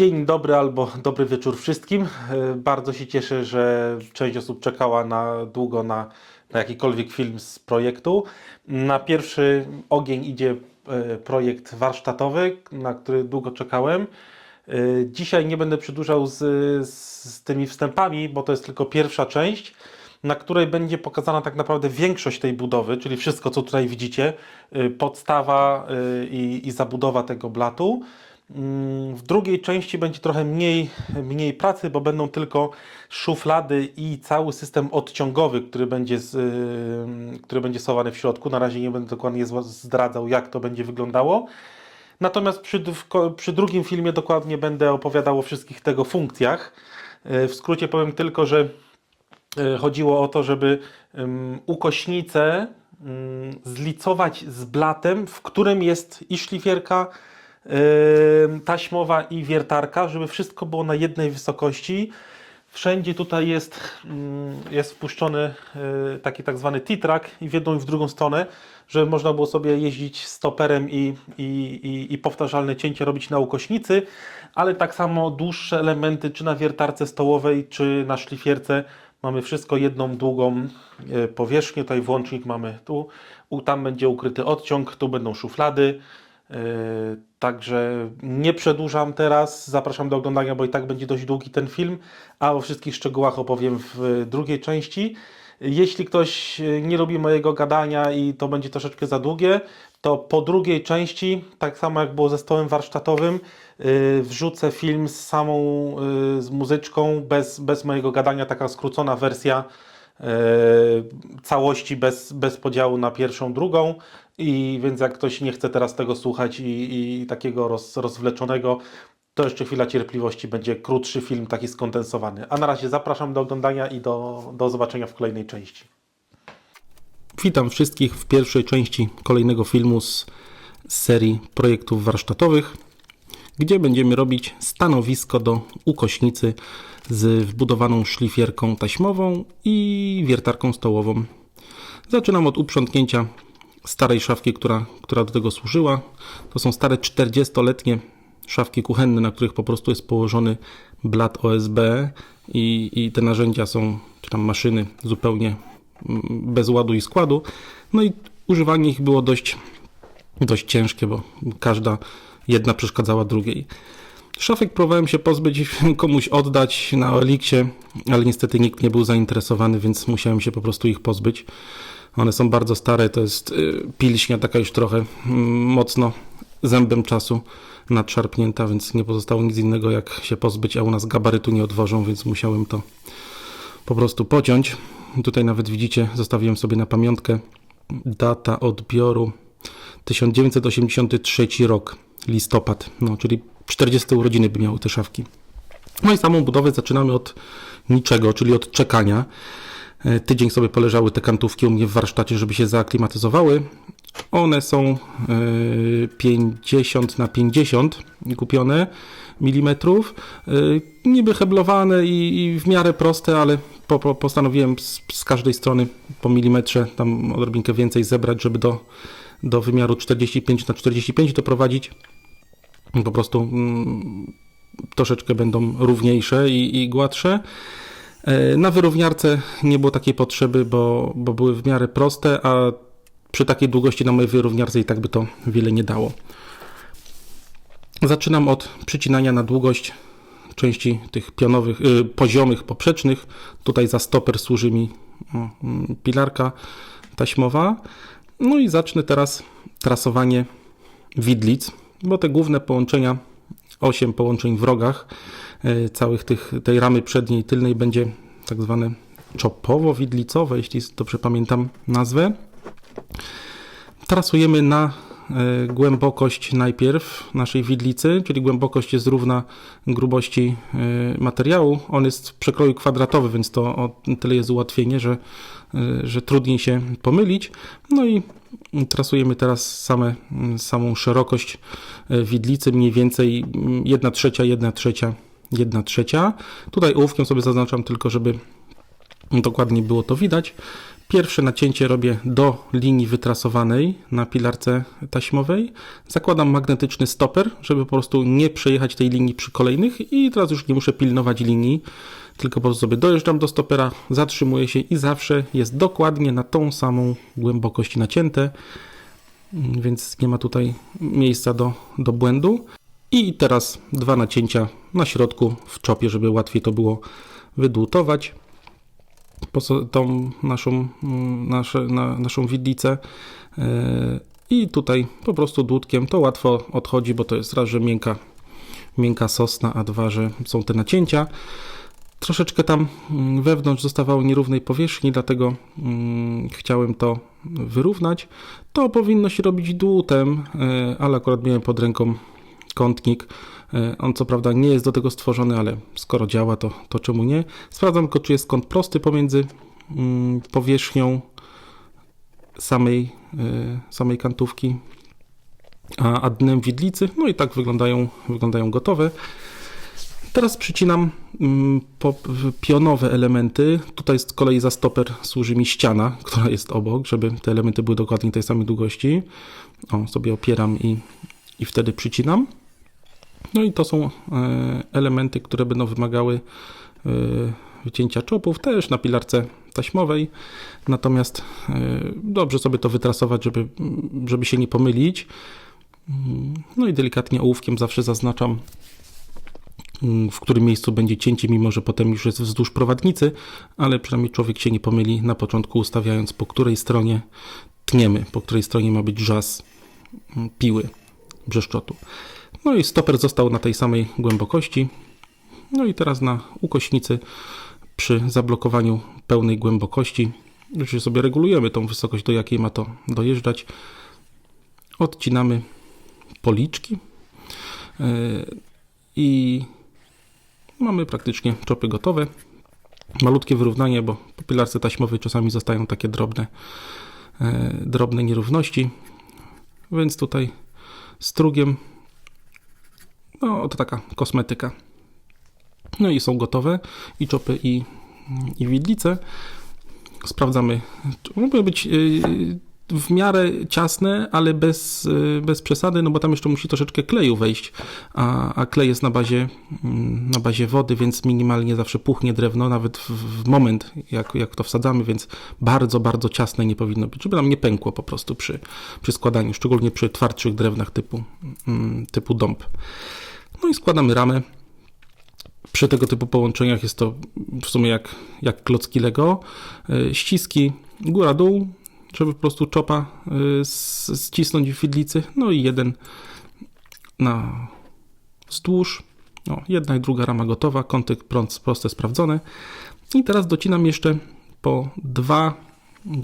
Dzień dobry albo dobry wieczór wszystkim. E, Bardzo się cieszę, że część osób czekała na długo na, na jakikolwiek film z projektu. Na pierwszy ogień idzie e, projekt warsztatowy, na który długo czekałem. E, Dzisiaj nie będę przedłużał z, z tymi wstępami, bo to jest tylko pierwsza część, na której będzie pokazana tak naprawdę większość tej budowy, czyli wszystko, co tutaj widzicie, podstawa i, i zabudowa tego blatu. Mm, W drugiej części będzie trochę mniej, mniej pracy, bo będą tylko szuflady i cały system odciągowy, który będzie, z, y, który będzie schowany w środku. Na razie nie będę dokładnie zdradzał, jak to będzie wyglądało. Natomiast przy, przy drugim filmie dokładnie będę opowiadał o wszystkich tego funkcjach. Y, W skrócie powiem tylko, że y, chodziło o to, żeby ukośnicę zlicować z blatem, w którym jest i szlifierka, taśmowa i wiertarka, żeby wszystko było na jednej wysokości. Wszędzie tutaj jest, ym, jest wpuszczony y, taki tak zwany T-track i w jedną i w drugą stronę, żeby można było sobie jeździć stoperem i, i, i, i powtarzalne cięcie robić na ukośnicy, ale tak samo dłuższe elementy, czy na wiertarce stołowej, czy na szlifierce, mamy wszystko jedną długą e, powierzchnię. Tutaj włącznik mamy tu, tam będzie ukryty odciąg, tu będą szuflady. E, Także nie przedłużam teraz, zapraszam do oglądania, bo i tak będzie dość długi ten film, a o wszystkich szczegółach opowiem w drugiej części. Jeśli ktoś e, nie lubi mojego gadania i to będzie troszeczkę za długie, to po drugiej części, tak samo jak było ze stołem warsztatowym, wrzucę film z samą z muzyczką, bez, bez mojego gadania, taka skrócona wersja całości, bez, bez podziału na pierwszą, drugą. I więc jak ktoś nie chce teraz tego słuchać i, i takiego roz, rozwleczonego, to jeszcze chwila cierpliwości, będzie krótszy film, taki skondensowany. A na razie zapraszam do oglądania i do, do zobaczenia w kolejnej części. Witam wszystkich w pierwszej części kolejnego filmu z serii projektów warsztatowych, gdzie będziemy robić stanowisko do ukośnicy z wbudowaną szlifierką taśmową i wiertarką stołową. Zaczynam od uprzątnięcia starej szafki, która, która do tego służyła. To są stare 40-letnie szafki kuchenne, na których po prostu jest położony blat OSB i, i te narzędzia są, czy tam maszyny zupełnie mm, bez ładu i składu. No i używanie ich było dość, dość ciężkie, bo każda jedna przeszkadzała drugiej. Szafek próbowałem się pozbyć, komuś oddać na Oliksie, ale niestety nikt nie był zainteresowany, więc musiałem się po prostu ich pozbyć. One są bardzo stare, to jest y, pilśnia taka już trochę mm, mocno zębem czasu nadszarpnięta, więc nie pozostało nic innego jak się pozbyć, a u nas gabarytu nie odwożą, więc musiałem to po prostu pociąć. Tutaj nawet widzicie, zostawiłem sobie na pamiątkę data odbioru 1983 rok, listopad, no, czyli 40 urodziny by miały te szafki. No i samą budowę zaczynamy od niczego, czyli od czekania. E, Tydzień sobie poleżały te kantówki u mnie w warsztacie, żeby się zaaklimatyzowały. One są e, 50 na 50 kupione milimetrów. E, Niby heblowane i, w miarę proste, ale po, po, postanowiłem z każdej strony po milimetrze, tam odrobinkę więcej zebrać, żeby do, do wymiaru 45 na 45 doprowadzić. Po prostu mm, troszeczkę będą równiejsze i, i gładsze. E, Na wyrówniarce nie było takiej potrzeby, bo, bo były w miarę proste, a przy takiej długości na mojej wyrówniarce i tak by to wiele nie dało. Zaczynam od przycinania na długość części tych pionowych, y, poziomych, poprzecznych. Tutaj za stoper służy mi o, mm, pilarka taśmowa. No i zacznę teraz trasowanie widlic, bo te główne połączenia, 8 połączeń w rogach e, całych tych, tej ramy przedniej i tylnej będzie tak zwane czopowo-widlicowe, jeśli dobrze pamiętam nazwę. Trasujemy na głębokość najpierw naszej widlicy, czyli głębokość jest równa grubości e, materiału. On jest w przekroju kwadratowym, więc to o tyle jest ułatwienie, że, e, że trudniej się pomylić. No i trasujemy teraz same, samą szerokość e, widlicy, mniej więcej 1 trzecia, 1 trzecia, 1 trzecia. Tutaj ołówkiem sobie zaznaczam tylko, żeby dokładnie było to widać. Pierwsze nacięcie robię do linii wytrasowanej na pilarce taśmowej. Zakładam magnetyczny stoper, żeby po prostu nie przejechać tej linii przy kolejnych i teraz już nie muszę pilnować linii, tylko po prostu sobie dojeżdżam do stopera, zatrzymuję się i zawsze jest dokładnie na tą samą głębokość nacięte, więc nie ma tutaj miejsca do, do błędu. I teraz dwa nacięcia na środku w czopie, żeby łatwiej to było wydłutować tą naszą, mm, nasze, na, naszą widlicę. Yy, I tutaj po prostu dłutkiem to łatwo odchodzi, bo to jest raz, że miękka, miękka sosna, a dwa, że są te nacięcia. Troszeczkę tam mm, wewnątrz zostawało nierównej powierzchni, dlatego mm, chciałem to wyrównać. To powinno się robić dłutem, yy, ale akurat miałem pod ręką kątnik. Yy, On co prawda nie jest do tego stworzony, ale skoro działa, to, to czemu nie? Sprawdzam tylko, czy jest kąt prosty pomiędzy mm, powierzchnią samej, yy, samej kantówki a, a dnem widlicy. No i tak wyglądają, wyglądają gotowe. Teraz przycinam mm, pionowe elementy. Tutaj z kolei za stoper służy mi ściana, która jest obok, żeby te elementy były dokładnie tej samej długości. O, sobie opieram i, i wtedy przycinam. No i to są e, elementy, które będą wymagały e, wycięcia czopów, też na pilarce taśmowej. Natomiast e, dobrze sobie to wytrasować, żeby, żeby się nie pomylić. Mm, No i delikatnie ołówkiem zawsze zaznaczam, mm, w którym miejscu będzie cięcie, mimo że potem już jest wzdłuż prowadnicy, ale przynajmniej człowiek się nie pomyli na początku, ustawiając po której stronie tniemy, po której stronie ma być żas mm, piły brzeszczotu. No i stoper został na tej samej głębokości. No i teraz na ukośnicy przy zablokowaniu pełnej głębokości, już sobie regulujemy tą wysokość, do jakiej ma to dojeżdżać. Odcinamy policzki yy, i mamy praktycznie czopy gotowe. Malutkie wyrównanie, bo po pilarce taśmowej czasami zostają takie drobne, yy, drobne nierówności, więc tutaj strugiem no, to taka kosmetyka. No i są gotowe i czopy, i, i widlice. Sprawdzamy. Mogą być yy, w miarę ciasne, ale bez, yy, bez przesady, no bo tam jeszcze musi troszeczkę kleju wejść, a, a klej jest na bazie, mm, na bazie wody, więc minimalnie zawsze puchnie drewno, nawet w, w moment, jak, jak to wsadzamy, więc bardzo, bardzo ciasne nie powinno być, żeby nam nie pękło po prostu przy, przy składaniu, szczególnie przy twardszych drewnach typu, mm, typu dąb. No i składamy ramę. Przy tego typu połączeniach jest to w sumie jak, jak klocki Lego. E, Ściski góra-dół, żeby po prostu czopa ścisnąć w widlicy. No i jeden na wzdłuż. No, jedna i druga rama gotowa, kąty proste sprawdzone. I teraz docinam jeszcze po dwa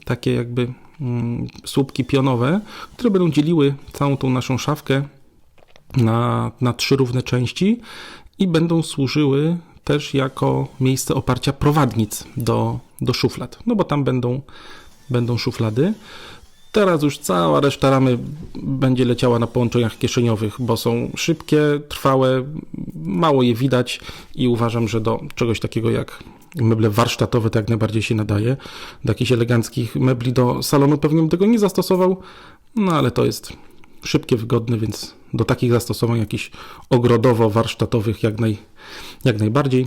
takie jakby mm, słupki pionowe, które będą dzieliły całą tą naszą szafkę na, na trzy równe części i będą służyły też jako miejsce oparcia prowadnic do, do szuflad, no bo tam będą, będą szuflady. Teraz już cała reszta ramy będzie leciała na połączeniach kieszeniowych, bo są szybkie, trwałe, mało je widać i uważam, że do czegoś takiego jak meble warsztatowe to jak najbardziej się nadaje. Do jakichś eleganckich mebli do salonu pewnie bym tego nie zastosował, no ale to jest szybkie, wygodne, więc do takich zastosowań jakichś ogrodowo-warsztatowych jak, naj, jak najbardziej.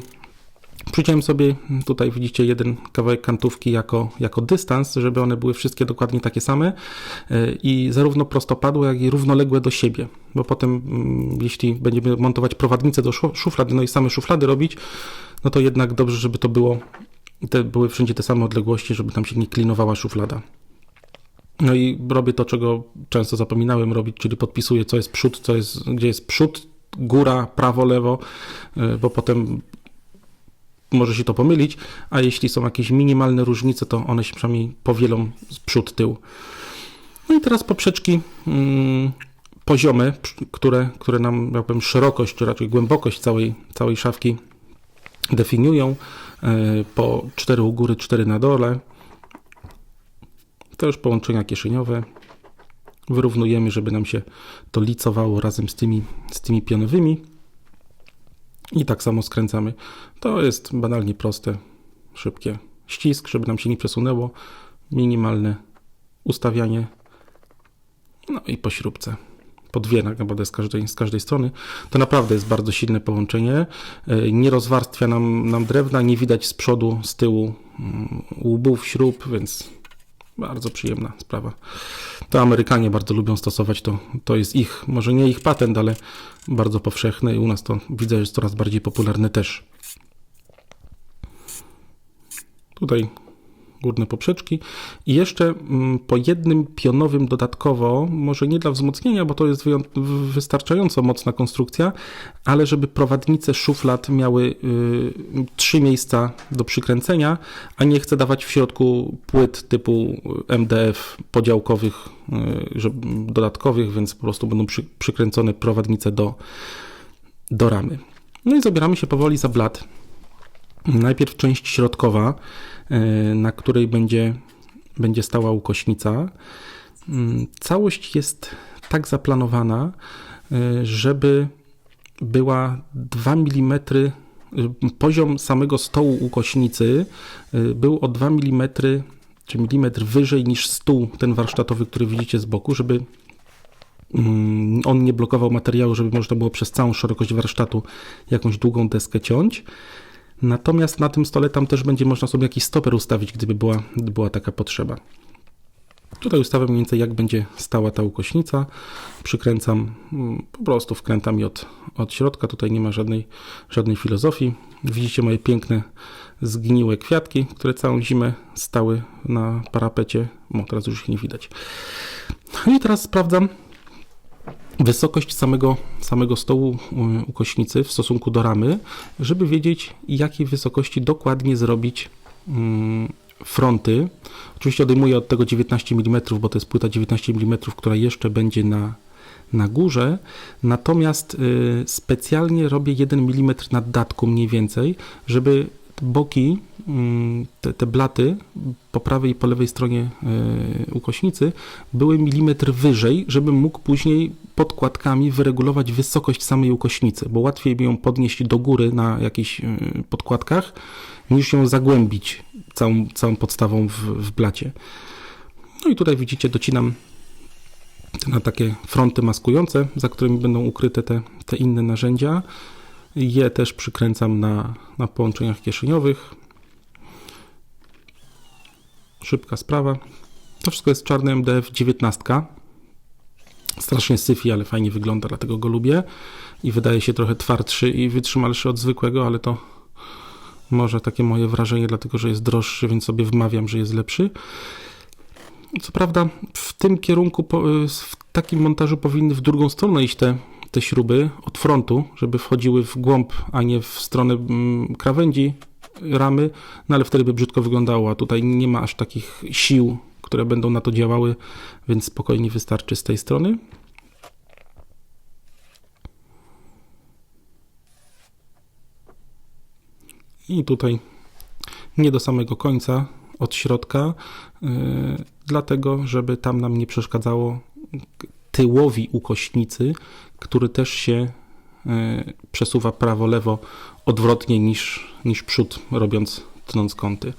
Przyciąłem sobie tutaj, widzicie, jeden kawałek kantówki jako, jako dystans, żeby one były wszystkie dokładnie takie same yy, i zarówno prostopadłe, jak i równoległe do siebie, bo potem, mm, jeśli będziemy montować prowadnicę do szu- szuflady, no i same szuflady robić, no to jednak dobrze, żeby to było, te, były wszędzie te same odległości, żeby tam się nie klinowała szuflada. No i robię to, czego często zapominałem robić, czyli podpisuję, co jest przód, co jest, gdzie jest przód, góra, prawo, lewo, yy, bo potem może się to pomylić, a jeśli są jakieś minimalne różnice, to one się przynajmniej powielą z przód, tył. No i teraz poprzeczki mm, poziome, przy- które, które nam jakbym szerokość, czy raczej głębokość całej, całej szafki definiują. Yy, po 4 u góry, 4 na dole. To już połączenia kieszeniowe. Wyrównujemy, żeby nam się to licowało razem z tymi, z tymi pionowymi. I tak samo skręcamy. To jest banalnie proste, szybkie, ścisk, żeby nam się nie przesunęło, minimalne ustawianie, no i po śrubce. Po dwie naprawdę z każdej, z każdej strony. To naprawdę jest bardzo silne połączenie. E, Nie rozwarstwia nam, nam drewna, nie widać z przodu, z tyłu mm, łbów, śrub, więc bardzo przyjemna sprawa. To Amerykanie bardzo lubią stosować to. To jest ich, może nie ich patent, ale bardzo powszechny i u nas to widzę, że jest coraz bardziej popularne też. Tutaj górne poprzeczki i jeszcze mm, po jednym pionowym dodatkowo, może nie dla wzmocnienia, bo to jest wystarczająco mocna konstrukcja, ale żeby prowadnice szuflad miały y, trzy miejsca do przykręcenia, a nie chcę dawać w środku płyt typu MDF podziałkowych, y, dodatkowych, więc po prostu będą przy, przykręcone prowadnice do, do ramy. No i zabieramy się powoli za blat. Najpierw część środkowa, na której będzie, będzie stała ukośnica. Mm, Całość jest tak zaplanowana, y, żeby była 2 mm, y, poziom samego stołu ukośnicy y, był o 2 mm czy milimetr wyżej niż stół ten warsztatowy, który widzicie z boku, żeby mm, on nie blokował materiału, żeby można było przez całą szerokość warsztatu jakąś długą deskę ciąć. Natomiast na tym stole tam też będzie można sobie jakiś stoper ustawić, gdyby była, była taka potrzeba. Tutaj ustawiam mniej więcej jak będzie stała ta ukośnica. Przykręcam, mm, po prostu wkrętam je od, od środka. Tutaj nie ma żadnej, żadnej filozofii. Widzicie moje piękne, zgniłe kwiatki, które całą zimę stały na parapecie. No, teraz już ich nie widać. No I teraz sprawdzam wysokość samego, samego stołu y, ukośnicy w stosunku do ramy, żeby wiedzieć, jakiej wysokości dokładnie zrobić mm, fronty. Oczywiście odejmuję od tego 19 mm, bo to jest płyta 19 mm, która jeszcze będzie na, na górze. Natomiast y, specjalnie robię 1 mm nad datką mniej więcej, żeby boki, mm, te, te blaty po prawej i po lewej stronie y, ukośnicy były milimetr wyżej, żebym mógł później podkładkami wyregulować wysokość samej ukośnicy, bo łatwiej mi ją podnieść do góry na jakichś y, podkładkach, niż ją zagłębić całą, całą podstawą w, w blacie. No i tutaj widzicie, docinam na takie fronty maskujące, za którymi będą ukryte te, te inne narzędzia. Je też przykręcam na, na połączeniach kieszeniowych. Szybka sprawa. To wszystko jest czarny MDF 19. Strasznie syfi, ale fajnie wygląda, dlatego go lubię. I wydaje się trochę twardszy i wytrzymalszy od zwykłego, ale to może takie moje wrażenie, dlatego że jest droższy, więc sobie wmawiam, że jest lepszy. Co prawda, w tym kierunku, w takim montażu powinny w drugą stronę iść te, te śruby od frontu, żeby wchodziły w głąb, a nie w stronę mm, krawędzi ramy, no ale wtedy by brzydko wyglądało, a tutaj nie ma aż takich sił, które będą na to działały, więc spokojnie wystarczy z tej strony. I tutaj nie do samego końca, od środka, yy, dlatego żeby tam nam nie przeszkadzało tyłowi ukośnicy, który też się yy, przesuwa prawo-lewo odwrotnie niż, niż przód, robiąc, tnąc kąty.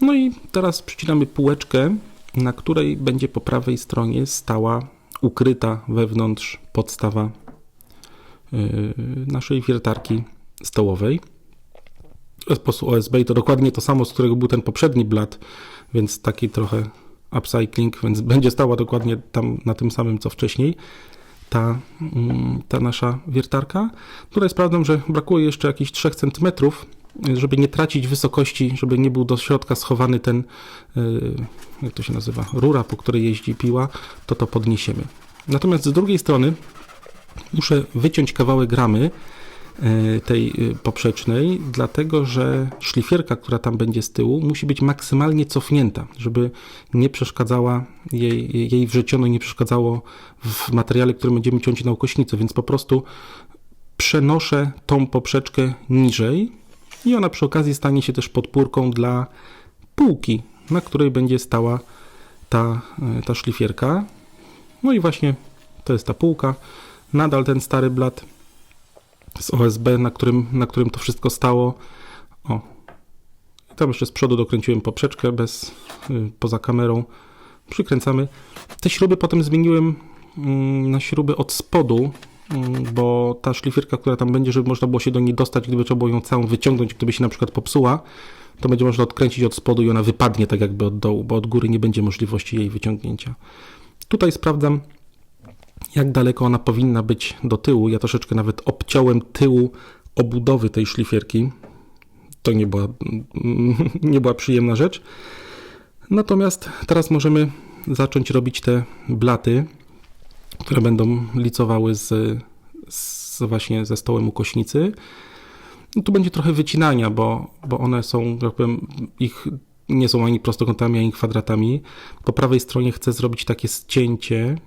No i teraz przycinamy półeczkę, na której będzie po prawej stronie stała ukryta wewnątrz podstawa yy, naszej wiertarki stołowej. Prostu OSB i to dokładnie to samo, z którego był ten poprzedni blat, więc taki trochę upcycling, więc będzie stała dokładnie tam na tym samym co wcześniej ta, mm, ta nasza wiertarka. Tutaj sprawdzam, że brakuje jeszcze jakichś 3 cm, żeby nie tracić wysokości, żeby nie był do środka schowany ten, yy, jak to się nazywa, rura, po której jeździ piła, to to podniesiemy. Natomiast z drugiej strony muszę wyciąć kawałek ramy, tej y, poprzecznej, dlatego że szlifierka, która tam będzie z tyłu, musi być maksymalnie cofnięta, żeby nie przeszkadzała jej, jej wrzeciono nie przeszkadzało w materiale, który będziemy ciąć na ukośnicę, więc po prostu przenoszę tą poprzeczkę niżej i ona przy okazji stanie się też podpórką dla półki, na której będzie stała ta, y, ta szlifierka. No i właśnie to jest ta półka. Nadal ten stary blat z OSB, na którym, na którym to wszystko stało. O, Tam jeszcze z przodu dokręciłem poprzeczkę bez, y, poza kamerą. Przykręcamy. Te śruby potem zmieniłem mm, na śruby od spodu, mm, bo ta szlifierka, która tam będzie, żeby można było się do niej dostać, gdyby trzeba było ją całą wyciągnąć, gdyby się na przykład popsuła, to będzie można odkręcić od spodu i ona wypadnie tak jakby od dołu, bo od góry nie będzie możliwości jej wyciągnięcia. Tutaj sprawdzam, jak daleko ona powinna być do tyłu. Ja troszeczkę nawet obciąłem tyłu obudowy tej szlifierki. To nie była, nie była przyjemna rzecz. Natomiast teraz możemy zacząć robić te blaty, które będą licowały z, z właśnie ze stołem ukośnicy. No tu będzie trochę wycinania, bo, bo one są, jak powiem, ich nie są ani prostokątami, ani kwadratami. Po prawej stronie chcę zrobić takie ścięcie,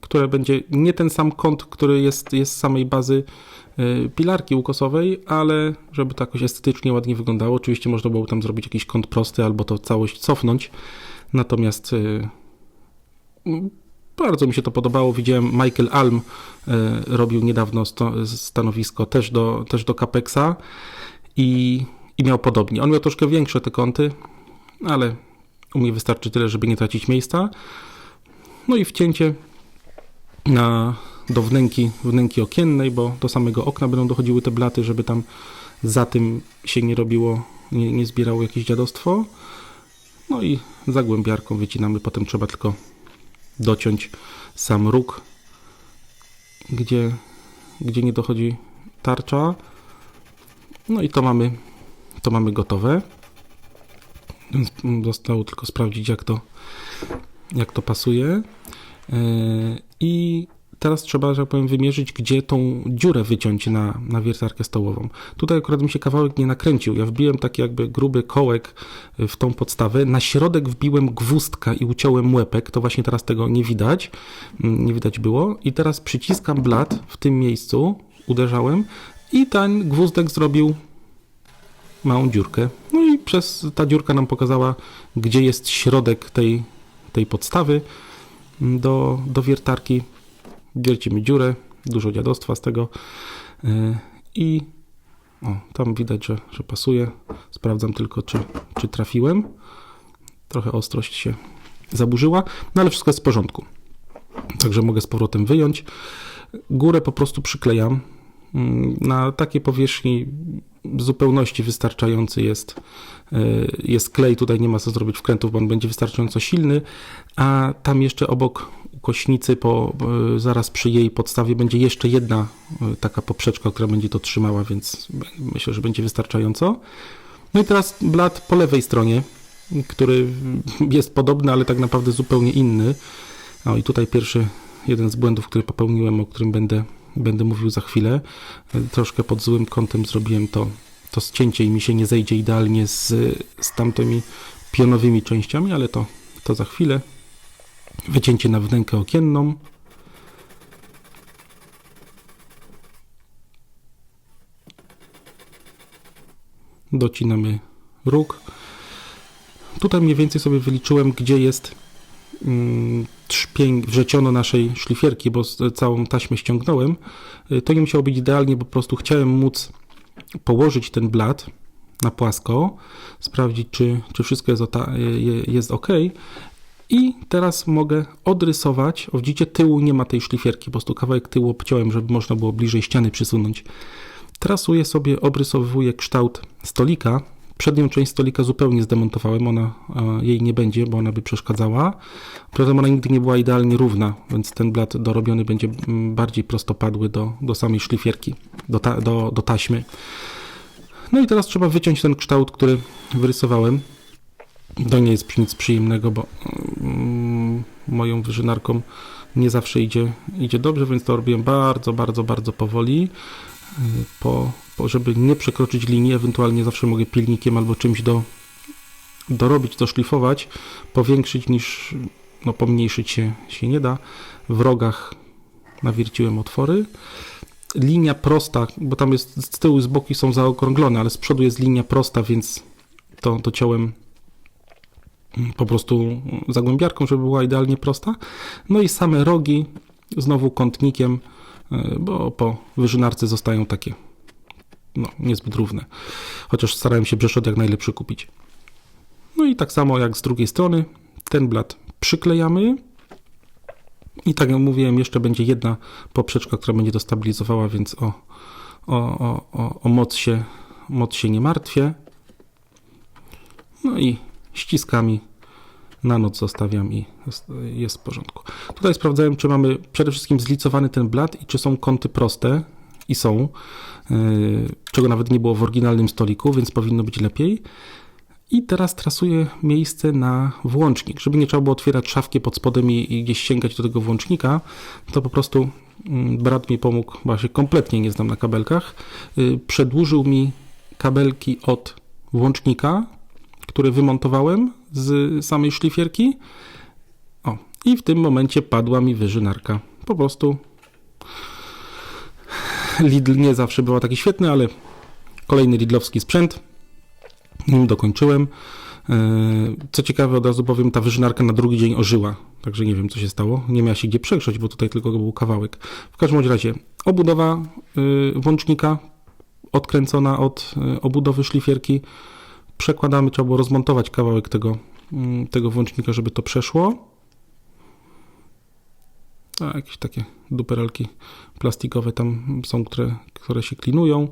które będzie nie ten sam kąt, który jest, jest z samej bazy y, pilarki ukosowej, ale żeby to jakoś estetycznie ładnie wyglądało. Oczywiście można było tam zrobić jakiś kąt prosty albo to całość cofnąć. Natomiast y, mm, bardzo mi się to podobało. Widziałem Michael Alm y, robił niedawno stanowisko też do, też do Capexa i, i miał podobnie. On miał troszkę większe te kąty, ale u mnie wystarczy tyle, żeby nie tracić miejsca. No i wcięcie na, do wnęki, wnęki okiennej, bo do samego okna będą dochodziły te blaty, żeby tam za tym się nie robiło, nie, nie zbierało jakieś dziadostwo. No i zagłębiarką wycinamy, potem trzeba tylko dociąć sam róg, gdzie, gdzie nie dochodzi tarcza. No i to mamy, to mamy gotowe. Zostało tylko sprawdzić, jak to, jak to pasuje. Yy, I teraz trzeba, że tak powiem, wymierzyć, gdzie tą dziurę wyciąć na, na wiertarkę stołową. Tutaj akurat mi się kawałek nie nakręcił. Ja wbiłem taki jakby gruby kołek w tą podstawę. Na środek wbiłem gwózdka i uciąłem łepek. To właśnie teraz tego nie widać. Mm, Nie widać było. I teraz przyciskam blat w tym miejscu. Uderzałem i ten gwózdek zrobił małą dziurkę. No i przez ta dziurka nam pokazała, gdzie jest środek tej, tej podstawy do, do wiertarki. Wiercimy dziurę, dużo dziadostwa z tego yy, i o, tam widać, że, że pasuje. Sprawdzam tylko, czy, czy trafiłem. Trochę ostrość się zaburzyła, no ale wszystko jest w porządku. Także mogę z powrotem wyjąć. Górę po prostu przyklejam. Mm, Na takiej powierzchni w zupełności wystarczający jest, y, jest klej. Tutaj nie ma co zrobić wkrętów, bo on będzie wystarczająco silny. A tam jeszcze obok kośnicy, po, y, zaraz przy jej podstawie, będzie jeszcze jedna y, taka poprzeczka, która będzie to trzymała, więc myślę, że będzie wystarczająco. No i teraz blat po lewej stronie, który jest podobny, ale tak naprawdę zupełnie inny. O i tutaj pierwszy jeden z błędów, który popełniłem, o którym będę, będę mówił za chwilę. Troszkę pod złym kątem zrobiłem to, to ścięcie i mi się nie zejdzie idealnie z, z tamtymi pionowymi częściami, ale to, to za chwilę. Wycięcie na wnękę okienną. Docinamy róg. Tutaj mniej więcej sobie wyliczyłem, gdzie jest trzpień wrzeciono naszej szlifierki, bo całą taśmę ściągnąłem. Y, To nie musiało być idealnie, bo po prostu chciałem móc położyć ten blat na płasko, sprawdzić, czy, czy wszystko jest, jest ok. I teraz mogę odrysować. O, widzicie, tyłu nie ma tej szlifierki, po prostu kawałek tyłu obciąłem, żeby można było bliżej ściany przysunąć. Trasuję sobie, obrysowuję kształt stolika. Przednią część stolika zupełnie zdemontowałem, ona jej nie będzie, bo ona by przeszkadzała. Poza ona nigdy nie była idealnie równa, więc ten blat dorobiony będzie mm, bardziej prostopadły do, do samej szlifierki, do, ta, do, do taśmy. No i teraz trzeba wyciąć ten kształt, który wyrysowałem. To nie jest nic przyjemnego, bo mm, moją wyżynarką nie zawsze idzie, idzie dobrze, więc to robiłem bardzo, bardzo, bardzo powoli, y, po, żeby nie przekroczyć linii, ewentualnie zawsze mogę pilnikiem albo czymś do, dorobić, doszlifować, powiększyć niż, no pomniejszyć się, się nie da. W rogach nawierciłem otwory. Linia prosta, bo tam jest z tyłu z boku są zaokrąglone, ale z przodu jest linia prosta, więc to dociąłem po prostu zagłębiarką, żeby była idealnie prosta. No i same rogi znowu kątnikiem, y, bo po wyżynarce zostają takie no, niezbyt równe. Chociaż starałem się Brzeszczot jak najlepszy kupić. No i tak samo jak z drugiej strony, ten blat przyklejamy. I tak jak mówiłem, jeszcze będzie jedna poprzeczka, która będzie to stabilizowała, więc o, o, o, o, o moc, się, moc się nie martwię. No i ściskami na noc zostawiam i jest- w porządku. Tutaj sprawdzałem, czy mamy przede wszystkim zlicowany ten blat i czy są kąty proste. I są, yy, czego nawet nie było w oryginalnym stoliku, więc powinno być lepiej. I teraz trasuję miejsce na włącznik. Żeby nie trzeba było otwierać szafki pod spodem i, gdzieś sięgać do tego włącznika, to po prostu mm, brat mi pomógł, bo ja się kompletnie nie znam na kabelkach. Yy, Przedłużył mi kabelki od włącznika, które wymontowałem z samej szlifierki. O, i w tym momencie padła mi wyżynarka. Po prostu Lidl nie zawsze była taki świetny, ale kolejny Lidlowski sprzęt. Nim dokończyłem. Yy, Co ciekawe, od razu powiem, ta wyżynarka na drugi dzień ożyła. Także nie wiem, co się stało. Nie miała się gdzie przegrzać, bo tutaj tylko był kawałek. W każdym razie, obudowa yy, włącznika odkręcona od yy, obudowy szlifierki. Przekładamy, trzeba było rozmontować kawałek tego, mm, tego włącznika, żeby to przeszło. A jakieś takie duperelki plastikowe tam są, które, które się klinują.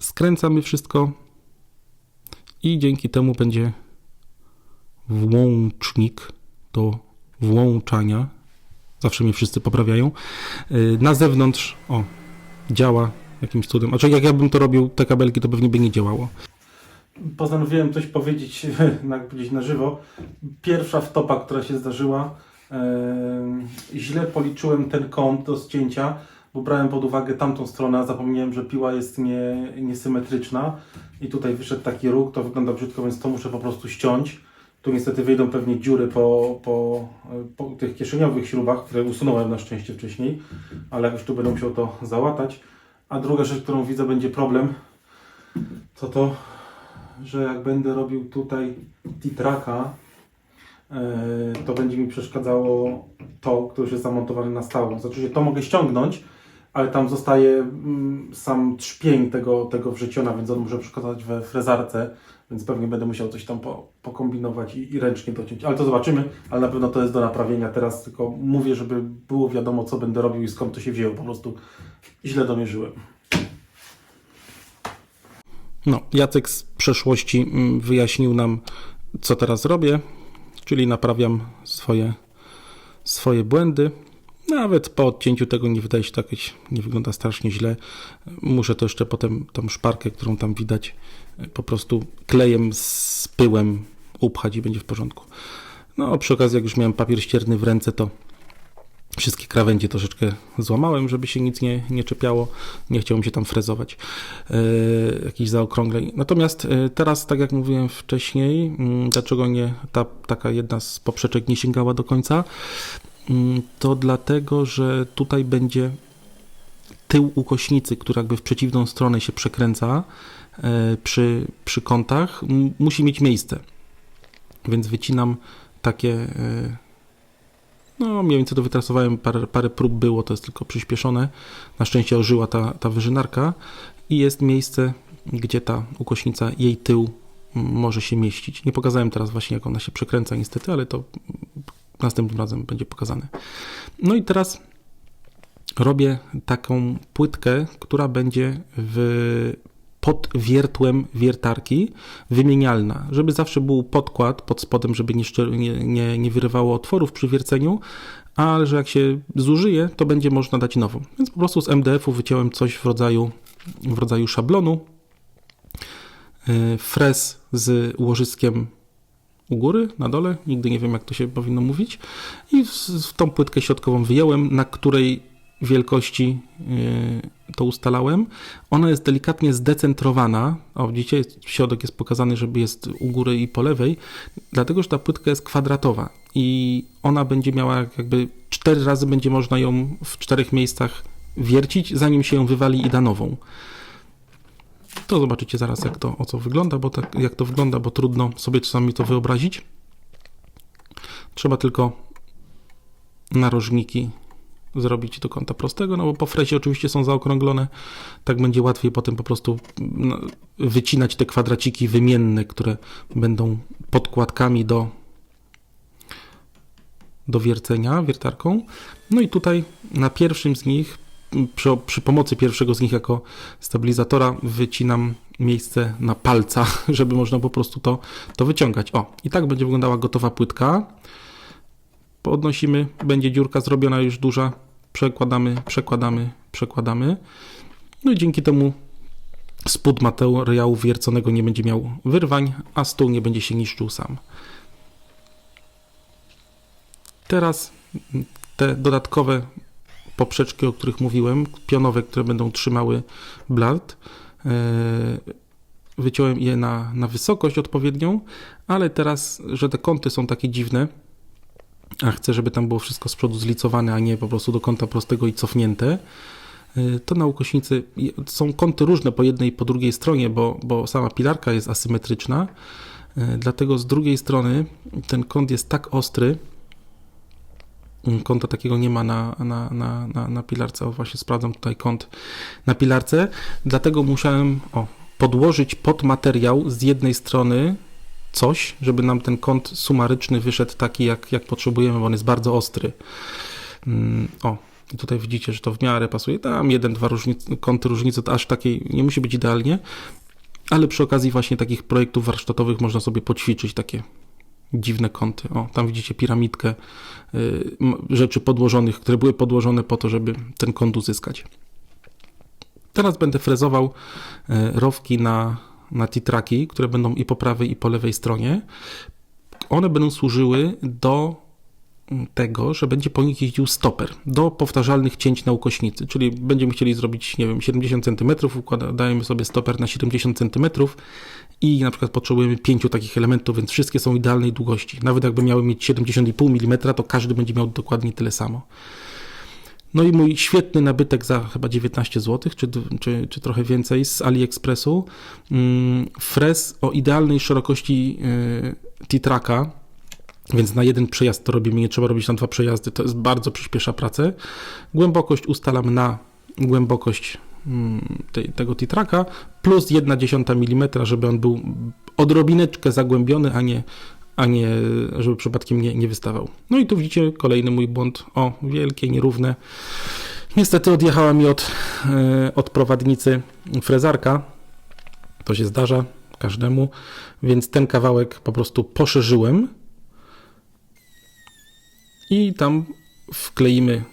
Skręcamy wszystko i dzięki temu będzie włącznik do włączania. Zawsze mnie wszyscy poprawiają. Yy, Na zewnątrz, o, działa jakimś cudem. A czy jak ja bym to robił, te kabelki, to pewnie by nie działało. Postanowiłem coś powiedzieć na, na żywo. Pierwsza wtopa, która się zdarzyła, źle policzyłem ten kąt do ścięcia, bo brałem pod uwagę tamtą stronę, a zapomniałem, że piła jest nie, niesymetryczna i tutaj wyszedł taki róg, to wygląda brzydko, więc to muszę po prostu ściąć. Tu niestety wyjdą pewnie dziury po, po, po tych kieszeniowych śrubach, które usunąłem na szczęście wcześniej, ale jakoś tu będę musiał to załatać. A druga rzecz, którą widzę będzie problem, to to, że jak będę robił tutaj titraka, to będzie mi przeszkadzało to, które jest zamontowane na stałą. Znaczy, że to mogę ściągnąć, ale tam zostaje mm, sam trzpień tego, tego wrzeciona, więc on może przeszkadzać we frezarce, więc pewnie będę musiał coś tam po, pokombinować i, i ręcznie dociąć. Ale to zobaczymy, ale na pewno to jest do naprawienia. Teraz tylko mówię, żeby było wiadomo, co będę robił i skąd to się wzięło. Po prostu źle domierzyłem. No, Jacek z przeszłości mm, wyjaśnił nam, co teraz robię, czyli naprawiam swoje, swoje błędy. Nawet po odcięciu tego nie wydaje się tak, nie wygląda strasznie źle. Muszę to jeszcze potem tą szparkę, którą tam widać, po prostu klejem z pyłem upchać i będzie w porządku. No, przy okazji, jak już miałem papier ścierny w ręce, to wszystkie krawędzie troszeczkę złamałem, żeby się nic nie, nie czepiało. Nie chciało mi się tam frezować e, jakichś zaokrągleń. Natomiast e, teraz, tak jak mówiłem wcześniej, mm, dlaczego nie ta taka jedna z poprzeczek nie sięgała do końca, Mm, to dlatego, że tutaj będzie tył ukośnicy, który jakby w przeciwną stronę się przekręca e, przy, przy kątach, m- musi mieć miejsce. Więc wycinam takie e, no, mniej więcej to wytrasowałem, parę, parę prób było, to jest tylko przyspieszone. Na szczęście ożyła ta, ta wyżynarka i jest miejsce, gdzie ta ukośnica, jej tył może się mieścić. Nie pokazałem teraz właśnie, jak ona się przekręca niestety, ale to następnym razem będzie pokazane. No i teraz robię taką płytkę, która będzie w, pod wiertłem wiertarki wymienialna, żeby zawsze był podkład pod spodem, żeby nie, nie, nie, wyrywało otworów przy wierceniu, ale że jak się zużyje, to będzie można dać nową. Więc po prostu z MDF-u wyciąłem coś w rodzaju, w rodzaju szablonu, yy, frez z łożyskiem u góry, na dole, nigdy nie wiem jak to się powinno mówić i w, w tą płytkę środkową wyjąłem, na której wielkości yy, to ustalałem. Ona jest delikatnie zdecentrowana. O, widzicie, środek jest pokazany, żeby jest u góry i po lewej, dlatego że ta płytka jest kwadratowa i ona będzie miała jakby cztery razy będzie można ją w czterech miejscach wiercić, zanim się ją wywali i da nową. To zobaczycie zaraz, jak to, o co wygląda, bo tak, jak to wygląda, bo trudno sobie czasami to wyobrazić. Trzeba tylko narożniki zrobić do kąta prostego, no bo po fresie oczywiście są zaokrąglone, tak będzie łatwiej potem po prostu no, wycinać te kwadraciki wymienne, które będą podkładkami do, do wiercenia wiertarką. No i tutaj na pierwszym z nich, przy, przy pomocy pierwszego z nich jako stabilizatora wycinam miejsce na palca, żeby można po prostu to, to wyciągać. O, i tak będzie wyglądała gotowa płytka. Podnosimy, będzie dziurka zrobiona już duża, przekładamy, przekładamy, przekładamy. No i dzięki temu spód materiału wierconego nie będzie miał wyrwań, a stół nie będzie się niszczył sam. Teraz te dodatkowe poprzeczki, o których mówiłem, pionowe, które będą trzymały blat, e, wyciąłem je na, na wysokość odpowiednią, ale teraz, że te kąty są takie dziwne, a chcę, żeby tam było wszystko z przodu zlicowane, a nie po prostu do kąta prostego i cofnięte, y, to na ukośnicy są kąty różne po jednej i po drugiej stronie, bo, bo sama pilarka jest asymetryczna, y, dlatego z drugiej strony ten kąt jest tak ostry, y, kąta takiego nie ma na, na, na, na, na pilarce, o właśnie sprawdzam tutaj kąt na pilarce, dlatego musiałem o, podłożyć pod materiał z jednej strony coś, żeby nam ten kąt sumaryczny wyszedł taki, jak, jak potrzebujemy, bo on jest bardzo ostry. Mm, O, tutaj widzicie, że to w miarę pasuje. Tam jeden, dwa różnic, kąty różnicy, to aż takiej nie musi być idealnie, ale przy okazji właśnie takich projektów warsztatowych można sobie poćwiczyć takie dziwne kąty. O, tam widzicie piramidkę y, rzeczy podłożonych, które były podłożone po to, żeby ten kąt uzyskać. Teraz będę frezował y, rowki na, na titraki, które będą i po prawej, i po lewej stronie. One będą służyły do tego, że będzie po nich jeździł stoper do powtarzalnych cięć na ukośnicy, czyli będziemy chcieli zrobić, nie wiem, 70 cm, dajemy sobie stoper na 70 cm i na przykład potrzebujemy pięciu takich elementów, więc wszystkie są idealnej długości. Nawet jakby miały mieć 70,5 mm, to każdy będzie miał dokładnie tyle samo. No i mój świetny nabytek za chyba 19 zł, czy, czy, czy trochę więcej z AliExpressu. Mm, Frez o idealnej szerokości yy, Titraka, więc na jeden przejazd to robimy, nie trzeba robić na dwa przejazdy, to jest bardzo przyspiesza pracę. Głębokość ustalam na głębokość mm, tego titraka plus 1,1 mm, żeby on był odrobineczkę zagłębiony, a nie, a nie żeby przypadkiem nie, nie wystawał. No i tu widzicie kolejny mój błąd. O, wielkie, nierówne. Niestety odjechała mi od, e, od prowadnicy frezarka. To się zdarza każdemu, więc ten kawałek po prostu poszerzyłem i tam wkleimy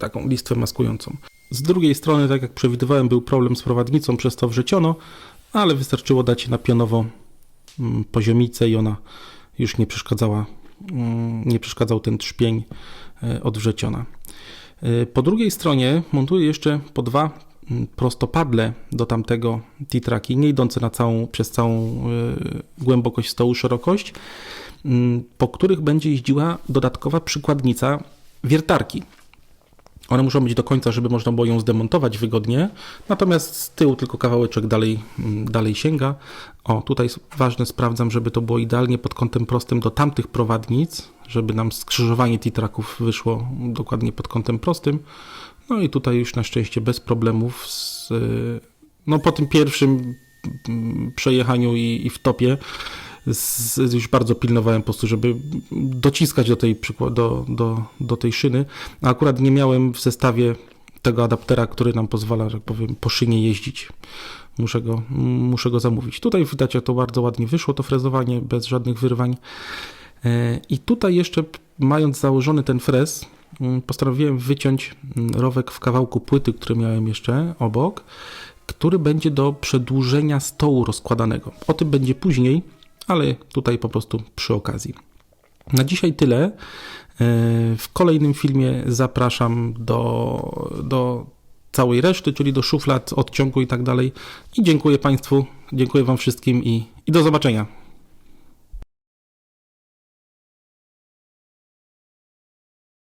taką listwę maskującą. Z drugiej strony, tak jak przewidywałem, był problem z prowadnicą, przez to wrzeciono, ale wystarczyło dać na pionowo mm, poziomicę i ona już nie przeszkadzała, mm, nie przeszkadzał ten trzpień e, od wrzeciona. E, Po drugiej stronie montuję jeszcze po dwa mm, prostopadle do tamtego titraki, nie idące na całą, przez całą e, głębokość stołu, szerokość, mm, po których będzie jeździła dodatkowa przykładnica wiertarki. One muszą być do końca, żeby można było ją zdemontować wygodnie, natomiast z tyłu tylko kawałeczek dalej, mm, dalej sięga. O, tutaj ważne, sprawdzam, żeby to było idealnie pod kątem prostym do tamtych prowadnic, żeby nam skrzyżowanie titraków wyszło dokładnie pod kątem prostym. No i tutaj już na szczęście bez problemów z, y, no po tym pierwszym mm, przejechaniu i, i w topie z, już bardzo pilnowałem po prostu, żeby dociskać do tej, do, do, do tej szyny. A akurat nie miałem w zestawie tego adaptera, który nam pozwala, że tak powiem, po szynie jeździć. Muszę go, muszę go zamówić. Tutaj widać, to bardzo ładnie wyszło, to frezowanie bez żadnych wyrwań. E, I tutaj jeszcze, mając założony ten frez, mm, postanowiłem wyciąć mm, rowek w kawałku płyty, który miałem jeszcze obok, który będzie do przedłużenia stołu rozkładanego. O tym będzie później, ale tutaj po prostu przy okazji. Na dzisiaj tyle. E, W kolejnym filmie zapraszam do, do całej reszty, czyli do szuflad, odciągu i tak dalej. I dziękuję Państwu, dziękuję Wam wszystkim i, i do zobaczenia.